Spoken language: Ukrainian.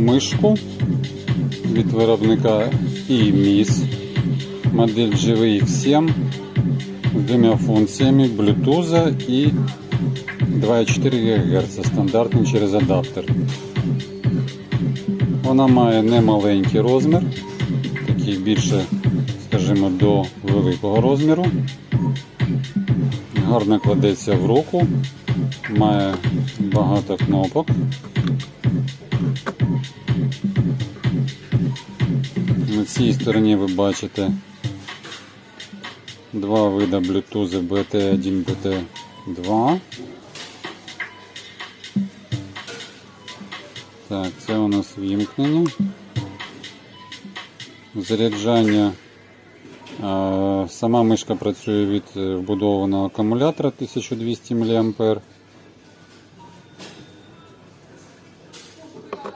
мишку від виробника IMIS модель GVX7 з двома функціями Bluetooth і 2,4 ГГц стандартний через адаптер. Вона має немаленький розмір, такий більше, скажімо, до великого розміру. Гарно кладеться в руку, має багато кнопок. На цій стороні ви бачите два види Bluetooth BT1, BT2. Так, це у нас вімкнення. Заряджання. Сама мишка працює від е, вбудованого акумулятора 1200 мА.